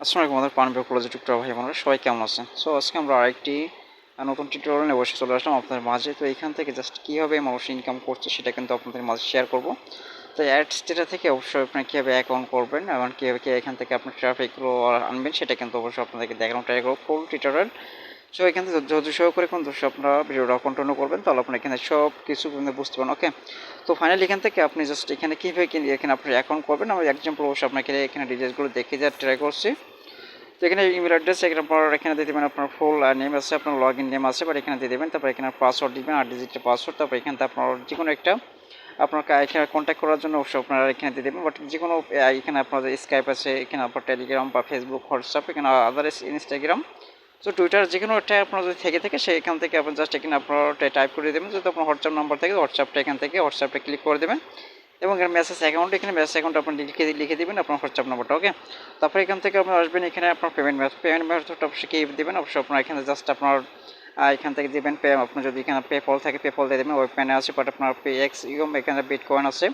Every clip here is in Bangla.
আসসালামু আলাইকুম, আমাদের পানবে কলেজের টুকটা ভাই বোনেরা, সবাই কেমন আছেন? সো আজকে আমরা আরেকটি নতুন টিউটোরিয়াল নিয়ে বসে চলে আসলাম আপনাদের মাঝে। তো এখান থেকে জাস্ট কীভাবে মানুষ ইনকাম করছে সেটা কিন্তু আপনাদের মাঝে শেয়ার করব। তো অ্যাডস যেটা থেকে অবশ্যই আপনি কীভাবে অ্যাকাউন্ট করবেন এবং কীভাবে এখান থেকে আপনার ট্রাফিকগুলো আনবেন সেটা কিন্তু অবশ্যই আপনাদেরকে দেখানো ট্রাই করব। ফুল টিউটোরিয়াল সো এখান থেকে যদি সহকারে কিন্তু আপনারা ভিডিওটা কন্টিনিউ করবেন, তাহলে আপনি এখানে সব কিছু বুঝতে পারেন ওকে তো ফাইনালি এখান থেকে আপনি জাস্ট এখানে কীভাবে কি- এখানে আপনি অ্যাকাউন্ট করবেন, আমি এক্সাম্পল অবশ্যই আপনাকে এখানে ডিটেলসগুলো দেখে দেওয়ার ট্রাই করছি। তো এখানে ইমেল অ্যাড্রেস এখানে আপনার এখানে দিয়ে দেবেন আপনার ফুল নেম আছে, আপনার লগ ইন নেম আছে বাট এখানে দিয়ে দেবেন, তারপর এখানে পাসওয়ার্ড দিবেন আট ডিজিটের পাসওয়ার্ড তারপর এখানে আপনার যে কোনো একটা আপনার এখানে কন্ট্যাক্ট করার জন্য অবশ্যই আপনারা এখানে দিয়ে দেবেন বাট যে কোনো এখানে আপনার স্কাইপ আছে, এখানে আপনার টেলিগ্রাম বা ফেসবুক হোয়াটসঅ্যাপ এখানে আদার্স ইনস্টাগ্রাম তো টুইটার যে কোনো একটা আপনার যদি থেকে থাকে, সেখান থেকে আপনি জাস্ট এখানে আপনার টাইপ করে দেবেন। যদি আপনার হোয়াটসঅ্যাপ নাম্বার থাকে হোয়াটসঅ্যাপটা এখান থেকে হোয়াটসঅ্যাপে ক্লিক করে দেবেন। এবং এখানে মেসেজ অ্যাকাউন্ট এখানে মেসেজ অ্যাকাউন্ট আপনি লিখে লিখে দেবেন আপনার হোয়াটসঅ্যাপ নাম্বারটা ওকে তারপরে এখান থেকে আপনি আসবেন, এখানে আপনার পেমেন্ট মেথড পেমেন্ট মেথডটা অবশ্যই কী দেবেন? অবশ্যই আপনার এখানে জাস্ট আপনার এখান থেকে দেবেন পে আপনার যদি এখানে পেপল থাকে পেপল দিয়ে দেবেন ওই প্যানে আছে বাট আপনার পে এক্স ইউম এখানে বিট কয়েন আছে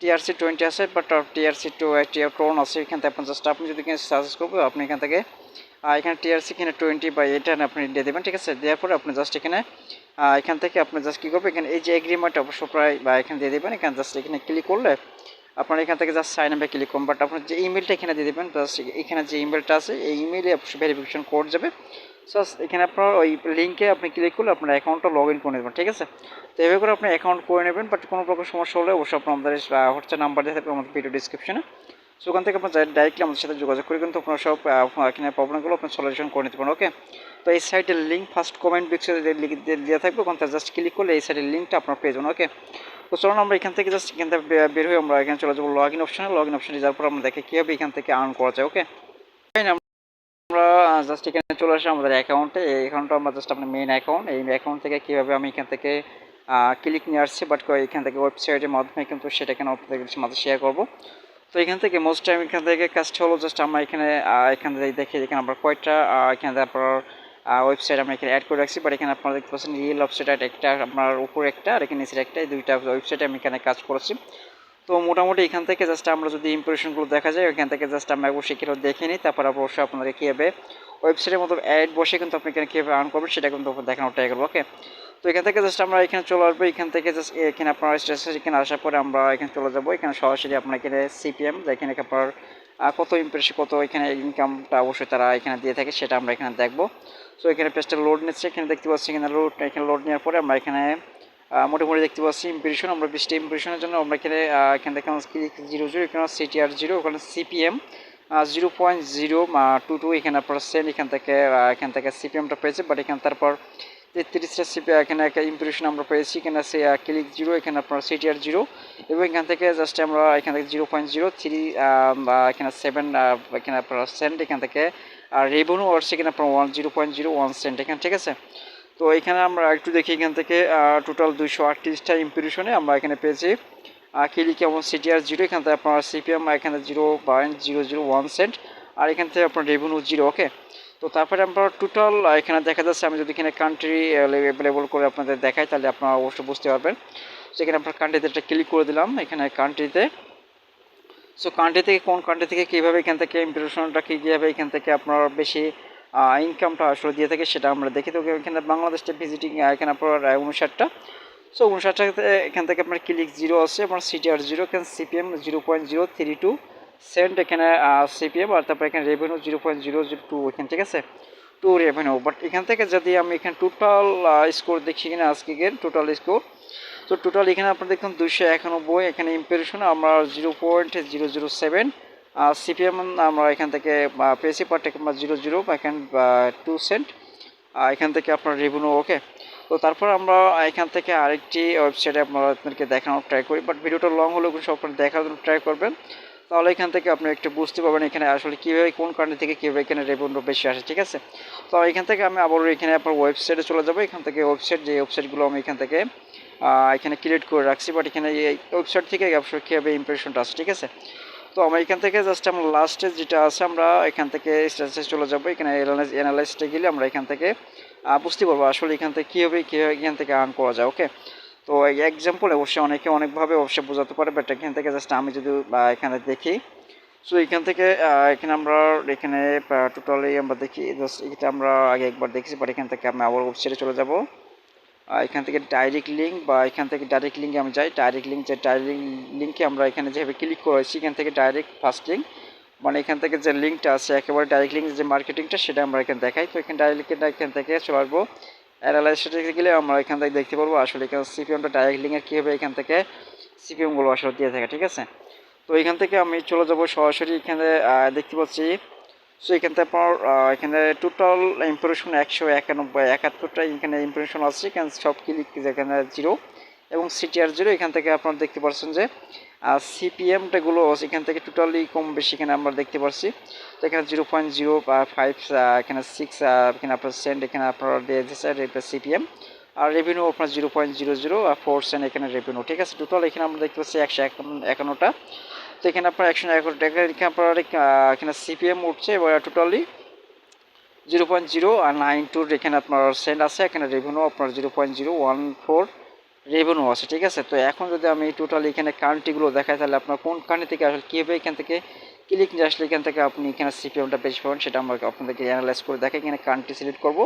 টিআরসি টোয়েন্টি আছে but TRC two TR tone আছে, এখান থেকে আপনার জাস্ট আপনি যদি সার্চ করবেন, আপনি এখান থেকে এখানে টিআরসি এখানে টোয়েন্টি বা এটা আপনি দিয়ে দেবেন, ঠিক আছে? দেওয়ার পরে আপনি জাস্ট এখানে এখান থেকে আপনি জাস্ট কী করবেন? এখানে এই যে এগ্রিমেন্ট অবশ্য প্রায়, বা এখানে দিয়ে দেবেন, এখানে জাস্ট এখানে ক্লিক করলে আপনার এখান থেকে জাস্ট সাইন আপে ক্লিক করুন। বাট আপনার যে ইমেলটা এখানে দিয়ে দেবেন জাস্ট এখানে যে ইমেলটা আছে, এই ইমেলে অবশ্যই ভেরিফিকেশন কোড যাবে। জাস্ট এখানে আপনার ওই লিঙ্কে আপনি ক্লিক করলে আপনার অ্যাকাউন্টটা লগ ইন করে নেবেন, ঠিক আছে? তো এভাবে করে আপনি অ্যাকাউন্ট করে নেবেন বাট কোনো প্রকার সমস্যা হলে অবশ্যই আপনার আমাদের হোয়াটসঅ্যাপ নাম্বার থাকবে আমাদের ভিডিও ডিসক্রিপশনে সো ওখান থেকে আপনার ডাইরেক্টলি আমাদের সাথে যোগাযোগ করে কিন্তু আপনার সব এখানে প্রবলেমগুলো আপনার সলিউশন করে নিতে পারেন ওকে তো এই সাইটের লিঙ্ক ফার্স্ট কমেন্ট বক্সে দেওয়া থাকবে, ওখান থেকে জাস্ট ক্লিক করলে এই সাইটের লিঙ্কটা আপনার পেয়ে যাবেন ওকে তো চলুন আমরা এখান থেকে জাস্ট এখান থেকে বের হয়ে আমরা এখানে চলে যাব লগ ইন অপশনে লগ ইন অপশনে যাওয়ার পর আমরা দেখে কীভাবে এখান থেকে আর্ন করা যায় ওকে আমরা জাস্ট এখানে চলে আসি আমাদের অ্যাকাউন্টে এই অ্যাকাউন্টটা আমরা জাস্ট আপনার মেইন অ্যাকাউন্ট এই অ্যাকাউন্ট থেকে কীভাবে আমি এখান থেকে ক্লিক নিয়ে আসছি বাট এখান থেকে ওয়েবসাইটের মাধ্যমে কিন্তু সেটা এখানে আপনাদের মাঝে শেয়ার করব। তো এখান থেকে মোস্ট টাইম এখান থেকে কাজটা হলো জাস্ট আমরা এখানে এখান থেকে দেখি এখানে আমরা কয়েকটা এখানে আপনার ওয়েবসাইট আমরা এখানে অ্যাড করে রাখছি বাট এখানে আপনারা দেখতে পাচ্ছেন রিয়েল ওয়েবসাইট একটা, আপনার উপরে একটা আর এখানে নিচের একটা দুইটা ওয়েবসাইটে আমি এখানে কাজ করেছি। তো মোটামুটি এখান থেকে জাস্ট আমরা যদি ইমপ্রেশনগুলো দেখা যায় এখান থেকে জাস্ট আমরা একবার কিলো দেখে নিই, তারপর অবশ্যই আপনাদের কীভাবে ওয়েবসাইটের মতো অ্যাড বসে কিন্তু আপনি এখানে কীভাবে আর্ন করবেন সেটা কিন্তু দেখানোর ট্রাই করব ওকে তো এখান থেকে জাস্ট আমরা এখানে চলে আসব, এখান থেকে জাস্ট এখানে আপনার স্টেশন এখানে আসার পরে আমরা এখানে চলে যাব, এখানে সরাসরি আপনার এখানে সিপিএম এখানে আপনার কত ইমপ্রেশন কত এখানে ইনকামটা অবশ্যই তারা এখানে দিয়ে থাকে, সেটা আমরা এখানে দেখব। সো এখানে পেজটা লোড নিচ্ছে, এখানে দেখতে পাচ্ছি এখানে লোড এখানে লোড নেওয়ার পরে আমরা এখানে মোটামুটি দেখতে পাচ্ছি ইমপ্রেশন আমরা বিশটা ইমপ্রেশনের জন্য আমরা এখানে এখানে দেখলাম ক্লিক জিরো জিরো এখানে সিটিআর জিরো ওখানে CPM zero point zero two two এখানে আপনার সেন্ড এখান থেকে এখান থেকে সিপিএমটা পেয়েছে বাট এখানে তারপর তেত্রিশটা সিপি এখানে একটা ইমপ্রেশন আমরা পেয়েছি, এখানে সে ক্লিক জিরো এখানে আপনার সিটিআর জিরো এবং এখান থেকে জাস্ট আমরা এখান থেকে জিরো পয়েন্ট জিরো থ্রি এখানে সেভেন এখানে আপনার সেন্ট এখান থেকে, আর রেভিনিউ আসছে এখানে আপনার one zero point zero one cent এখানে, ঠিক আছে? তো এখানে আমরা একটু দেখি এখান থেকে টোটাল দুইশো আটত্রিশটা ইমপ্রেশনে আমরা এখানে পেয়েছি। ক্লিক এবং সিটিআর জিরো এখান থেকে আপনার সিপিএম এখানে zero point zero zero one cent আর এখান থেকে আপনার রেভিনিউ জিরো ওকে তো তারপরে আমরা টোটাল এখানে দেখা যাচ্ছে আমি যদি এখানে কান্ট্রি অ্যাভেলেবল করে আপনাদের দেখাই, তাহলে আপনারা অবশ্যই বুঝতে পারবেন। সেখানে আপনার কান্ট্রিতে একটা ক্লিক করে দিলাম, এখানে কান্ট্রিতে সো কান্ট্রি থেকে কোন কান্ট্রি থেকে কীভাবে এখান থেকে ইমপ্রেশনটা কী কীভাবে এখান থেকে আপনার বেশি ইনকামটা আসলে দিয়ে থাকে, সেটা আমরা দেখি তো এখানে বাংলাদেশটা ভিজিটিং এখানে আপনার উনষাটটা। সো উনষাটটা এখান থেকে আপনার ক্লিক জিরো আছে আপনার সিটিআর জিরো এখানে CPM zero point zero three two cent এখানে সিপিএম আর তারপর এখানে revenue zero point zero zero two এখানে, ঠিক আছে? টু রেভিনিউ বাট এখান থেকে যদি আমি এখানে টোটাল স্কোর দেখি কিনা আজকে টোটাল স্কোর তো টোটাল এখানে আপনার দেখুন দুশো একানব্বই, এখানে ইম্প্রেশন আমরা zero point zero zero seven আর সিপিএম আমরা এখান থেকে পেয়েছি পার আমরা জিরো জিরো এখান টু সেন্ট এখান থেকে আপনার রেভিনিউ ওকে তো তারপর আমরা এখান থেকে আরেকটি ওয়েবসাইটে আপনারা আপনাদেরকে দেখানোর ট্রাই করি বাট ভিডিওটা লং হলেও কিন্তু আপনারা দেখার জন্য ট্রাই করবেন। তাহলে এখান থেকে আপনি একটু বুঝতে পারবেন এখানে আসলে কীভাবে, কোন কান্ট্রি থেকে কীভাবে এখানে রেভিনিউ বেশি আসে, ঠিক আছে? তো এখান থেকে আমি আবার এখানে আপনার ওয়েবসাইটে চলে যাব। এখান থেকে ওয়েবসাইট যে ওয়েবসাইটগুলো আমি এখান থেকে এখানে ক্রিয়েট করে রাখছি বাট এখানে এই ওয়েবসাইট থেকে অবশ্যই কীভাবে ইমপ্রেশনটা আসে, ঠিক আছে? তো আমরা এখান থেকে জাস্ট আমরা লাস্টে যেটা আছে, আমরা এখান থেকে স্ট্যাটাসে চলে যাব। এখানে অ্যানালাইজটা গেলে আমরা এখান থেকে বুঝতে পারব আসলে এখান থেকে কীভাবে কীভাবে এখান থেকে আর্ন করা যায় ওকে তো এই এক্সাম্পল অবশ্যই অনেকে অনেকভাবে অবশ্যই বোঝাতে পারে বাট এখান থেকে জাস্ট আমি যদি এখানে দেখি সো এখান থেকে এখানে আমরা এখানে টোটালি আমরা দেখি জাস্ট এটা আমরা আগে একবার দেখেছি বাট এখান থেকে আমি আবার ওয়েবসাইটে চলে যাব। এখান থেকে ডাইরেক্ট লিঙ্ক বা এখান থেকে ডাইরেক্ট লিঙ্কে আমি যাই ডাইরেক্ট লিঙ্ক যে ডাইরেক্ট লিঙ্কে আমরা এখানে যেভাবে ক্লিক করেছি এখান থেকে ডাইরেক্ট ফার্স্ট লিঙ্ক মানে এখান থেকে যে লিঙ্কটা আছে, একেবারে ডাইরেক্ট লিঙ্ক যে মার্কেটিংটা সেটা আমরা এখানে দেখাই। তো এখানে ডাইরেক্ট এখান থেকে চলে আসব। অ্যানালাইসিসে গেলে আমরা এখান থেকে দেখতে পারব আসলে এখানে সিপিএমটা ডাইরেক্ট লিঙ্কের কীভাবে এখান থেকে সিপিএমগুলো আসলে দিয়ে থাকে, ঠিক আছে? তো এখান থেকে আমি চলে যাব সরাসরি এখানে দেখতে পাচ্ছি। সো এখান থেকে আপনার এখানে টোটাল ইম্প্রেশন একশো একানব্বই, একাত্তরটা এখানে ইম্প্রেশন আছে। এখানে সব ক্লিক যেখানে জিরো এবং সিটিআর জিরো এখান থেকে আপনারা দেখতে পাচ্ছেন যে সিপিএমটাগুলো এখান থেকে টোটালি কম বেশি এখানে আমরা দেখতে পাচ্ছি তো এখানে জিরো পয়েন্ট জিরো ফাইভ এখানে সিক্স এখানে আপনার সেন্ট এখানে আপনারা দিয়ে সিপিএম আর রেভিনিউ আপনার জিরো পয়েন্ট জিরো জিরো আর ফোর সেন্ট এখানে রেভিনিউ ঠিক আছে? টোটাল এখানে আমরা দেখতে পাচ্ছি একশো একান্নটা। তো এখানে আপনার একশো এগারো টাকা, এখানে আপনার এখানে সিপিএম উঠছে, এবার টোটালি জিরো পয়েন্ট জিরো আর নাইন টুর এখানে আপনার সেন্ট আছে, এখানে রেভিনিউ আপনার zero point zero one four revenue আছে, ঠিক আছে? তো এখন যদি আমি টোটালি এখানে কান্ট্রিগুলো দেখাই, তাহলে আপনার কোন কান্ট্রি থেকে আসলে কীভাবে এখান থেকে? ক্লিক নিয়ে আসলে এখান থেকে আপনি এখানে সিপিএমটা বেশি পাবেন, সেটা আমরা আপনাদেরকে অ্যানালাইজ করে দেখে এখানে কান্ট্রি সিলেক্ট করব।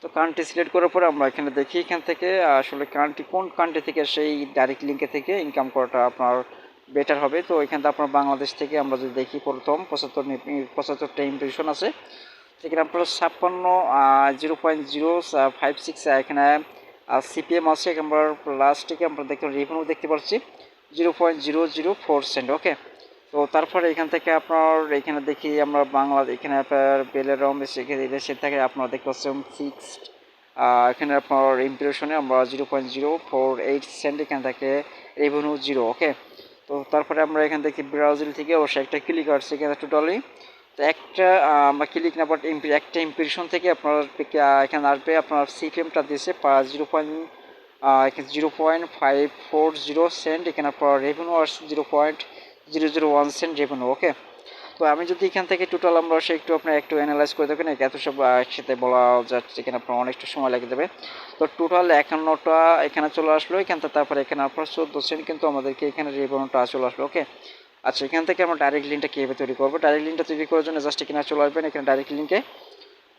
তো কান্ট্রি সিলেক্ট করার পরে আমরা এখানে দেখি, এখান থেকে আসলে কান্ট্রি কোন কান্ট্রি থেকে সেই ডাইরেক্ট লিঙ্কে থেকে ইনকাম করাটা আপনার বেটার হবে? তো এখানে আপনার বাংলাদেশ থেকে আমরা যদি দেখি প্রথম, পঁচাত্তর পঁচাত্তরটা ইমপ্রেশন আছে। সেখানে আপনার ছাপ্পান্ন zero point zero five six এখানে সিপিএম আছে, আমরা লাস্ট থেকে আমরা দেখতে রেভিনিউ দেখতে পাচ্ছি zero point zero zero four cent okay তো তারপরে এখান থেকে আপনার এখানে দেখি আমরা বাংলা, এখানে আপনার বেলেরম সেখানে সে থেকে আপনারা দেখতে পাচ্ছেন ফিক্সড এখানে আপনার ইমপ্রেশনে আমরা zero point zero four eight cent এখান থেকে রেভিনিউ জিরো ওকে তো তারপরে আমরা এখান থেকে ব্রাউজিল থেকে অবশ্যই একটা ক্লিক আসছে, এখানে টোটালি তো একটা ক্লিক না বাট একটা ইম্প্রেশন থেকে আপনার এখানে আসবে, আপনার সিপিএমটা দিয়েছে জিরো পয়েন্ট এখানে zero point five four zero cent এখানে আপনার রেভিনিউ আসছে zero point zero zero one cent revenue okay তো আমি যদি এখান থেকে টোটাল আমরা সে একটু আপনার একটু অ্যানালাইজ করে দেখেন এত সব একসাথে বলা যাচ্ছে এখানে আপনার অনেকটা সময় লেগে যাবে। তো টোটাল একান্নটা এখানে চলে আসলো, এখান থেকে তারপরে এখানে আপনার চোদ্দ সেন্ট কিন্তু আমাদেরকে এখানে রেভিনিউটা চলে আসলো ওকে আচ্ছা এখান থেকে আমরা ডাইরেক্ট লিঙ্কটা কীভাবে তৈরি করব? ডাইরেক্ট লিঙ্কটা তৈরি করার জন্য জাস্ট এখানে চলে আসবেন, এখানে ডাইরেক্ট লিঙ্কে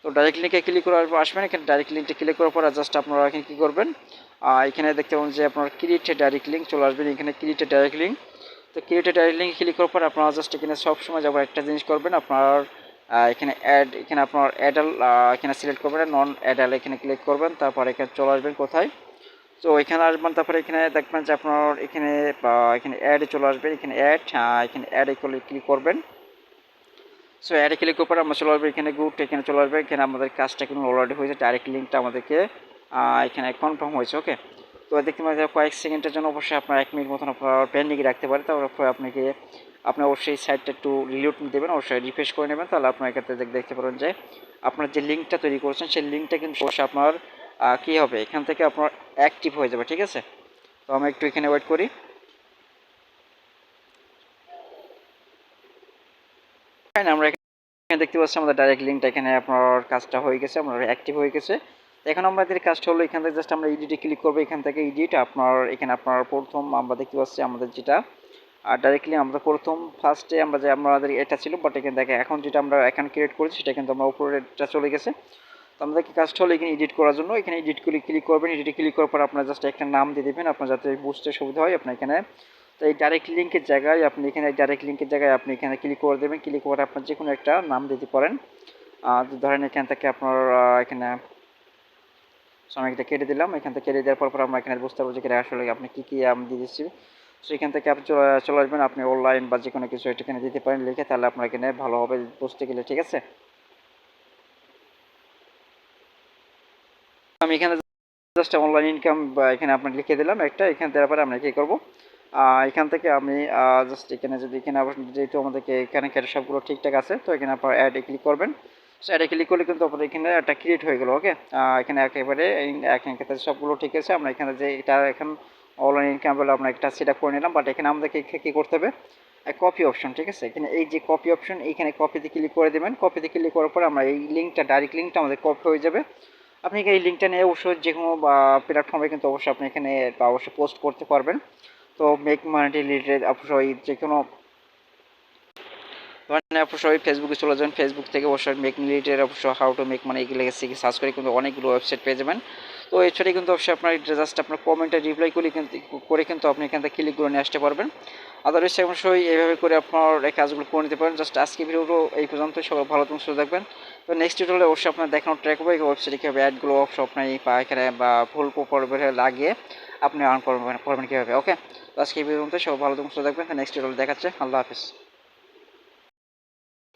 তো ডাইরেক্ট লিঙ্কে ক্লিক করার পর আসবেন, এখানে ডাইরেক্ট লিঙ্কটা ক্লিক করার পর জাস্ট আপনারা এখানে কী করবেন? এখানে দেখতে পাবেন যে আপনার ক্রিয়েটে ডাইরেক্ট লিঙ্ক চলে আসবেন এখানে ক্রিয়েটে ডাইরেক্ট লিঙ্ক তো ক্রিয়েটে ডাইরেক্ট লিঙ্ক ক্লিক করার পর আপনারা জাস্ট এখানে সবসময় যাবার একটা জিনিস করবেন, আপনার এখানে অ্যাড এখানে আপনার অ্যাডাল এখানে সিলেক্ট করবেন নন অ্যাডাল এখানে ক্লিক করবেন, তারপর এখানে চলে আসবেন কোথায়? তো এখানে আসবেন, তারপরে এখানে দেখবেন যে আপনার এখানে এখানে অ্যাডে চলে আসবেন, এখানে অ্যাড এখানে অ্যাডে ক্লিক করবেন। সো অ্যাডে ক্লিক করার পর আমরা চলে আসবে, এখানে গ্রুপটা এখানে চলে আসবে, এখানে আমাদের কাজটা কিন্তু অলরেডি হয়েছে ডাইরেক্ট লিঙ্কটা আমাদেরকে এখানে কনফার্ম হয়েছে ওকে তো দেখতে পাচ্ছি কয়েক সেকেন্ডের জন্য অবশ্যই আপনার এক মিনিট মতন আপনার পেন্ডিংয়ে রাখতে পারে তারপর আপনাকে, আপনি অবশ্যই সাইটটা একটু রিলোড দেবেন, অবশ্যই রিফ্রেশ করে নেবেন, তাহলে আপনার এক্ষেত্রে দেখতে পারেন যে আপনার যে লিঙ্কটা তৈরি করছেন, সেই লিঙ্কটা কিন্তু অবশ্যই আপনার কী হবে? এখান থেকে আপনার অ্যাক্টিভ হয়ে যাবে, ঠিক আছে? তো আমি একটু এখানে ওয়েট করি। আমরা এখানে দেখতে পাচ্ছি আমাদের ডাইরেক্ট লিঙ্কটা এখানে আপনার কাজটা হয়ে গেছে, আপনার অ্যাক্টিভ হয়ে গেছে। এখন আমাদের কাজটা হলো এখান থেকে জাস্ট আমরা ইডিটে ক্লিক করব, এখান থেকে ইডিট আপনার এখানে আপনার প্রথম আমরা দেখতে পাচ্ছি আমাদের যেটা। আর ডাইরেক্টলি আমরা প্রথম ফার্স্টে আমরা যে আমাদের এটা ছিল বাট এখানে দেখে এখন যেটা আমরা এখন ক্রিয়েট করেছি, সেটা কিন্তু আমরা উপরেটা চলে গেছে। তো আমাদেরকে কাজটা হলো? এখানে এডিট করার জন্য। এখানে এডিট ক্লিক ক্লিক করবেন। এডিটে ক্লিক করার পর আপনার জাস্ট একটা নাম দিয়ে দেবেন। আপনার যাতে বুঝতে সুবিধা হয় আপনার এখানে। তো এই ডাইরেক্ট লিঙ্কের জায়গায় আপনি এখানে ডাইরেক্ট লিঙ্কের জায়গায় আপনি এখানে ক্লিক করে দেবেন। ক্লিক করে আপনার যে কোনো একটা নাম দিতে পারেন। ধরেন এখান থেকে আপনার এখানে সো আমি এটা কেটে দিলাম। এখান থেকে কেটে দেওয়ার পর আমরা এখানে বুঝতে পারব যে আসলে আপনি কী কী আমি দিয়ে দিচ্ছি। সো এখান থেকে আপনি চলে চলে আসবেন। আপনি অনলাইন বা যে কোনো কিছু এখানে দিতে পারেন লিখে, তাহলে আপনার এখানে ভালোভাবে বুঝতে গেলে, ঠিক আছে আমি এখানে জাস্ট অনলাইন ইনকাম এখানে আপনাকে লিখে দিলাম একটা, এখানে দেওয়ার পরে আমরা কী করব? এখান থেকে আমি জাস্ট এখানে যদি, এখানে যেহেতু আমাদেরকে এখানে সবগুলো ঠিকঠাক আছে, তো এখানে আপনার অ্যাডে ক্লিক করবেন। সো এটা ক্লিক করলে কিন্তু আপনার এখানে একটা ক্রিয়েট হয়ে গেলো ওকে এখানে একেবারে এখানে সবগুলো ঠিক আছে, আমরা এখানে যে এটা এখন অনলাইন ইনকাম বলে আমরা একটা সেট করে নিলাম বাট এখানে আমাদেরকে কী করতে হবে? কপি অপশন ঠিক আছে? এখানে এই যে কপি অপশন এইখানে কপিতে ক্লিক করে দেবেন। কপিতে ক্লিক করার পর আমরা এই লিঙ্কটা ডাইরেক্ট লিঙ্কটা আমাদের কপি হয়ে যাবে। আপনি এই লিঙ্কটা নিয়ে অবশ্যই যে কোনো প্ল্যাটফর্মে কিন্তু অবশ্যই আপনি এখানে অবশ্যই পোস্ট করতে পারবেন। তো মেক মানিটি রিলেটেড অবশ্যই যে কোনো মানে অবশ্যই ফেসবুকে চলে যাবেন। ফেসবুক থেকে অবশ্যই মেক মিলিটের অবশ্য হাউ টু মেক মানে এগুলো সার্চ করে কিন্তু অনেকগুলো ওয়েবসাইট পেয়ে যাবেন। তো এছাড়া কিন্তু অবশ্যই আপনার জাস্ট আপনার কমেন্টে রিপ্লাই করে কিন্তু করে কিন্তু আপনি এখান থেকে ক্লিকগুলো নিয়ে আসতে পারবেন। আদারওয়াইজ অবশ্যই এইভাবে করে আপনার এই কাজগুলো করে নিতে পারেন। জাস্ট আজকে ভিডিওগুলো এই পর্যন্ত। সবাই ভালো তুমি সুস্থ থাকবেন। তো নেক্সট ভিডিওতে অবশ্যই আপনার দেখানোর ট্র্যাক হবে এই ওয়েবসাইটে কীভাবে অ্যাডগুলো অবশ্যই আপনার এই পা এখানে বা ফুল পর্বে লাগিয়ে আপনি আর্ন করবেন করবেন কীভাবে ওকে তো আজকে এই ভিডিওতে সবাই ভালো তুমি সুস্থ থাকবেন। নেক্সট ভিডিওতে দেখাচ্ছে। আল্লাহ হাফিজ।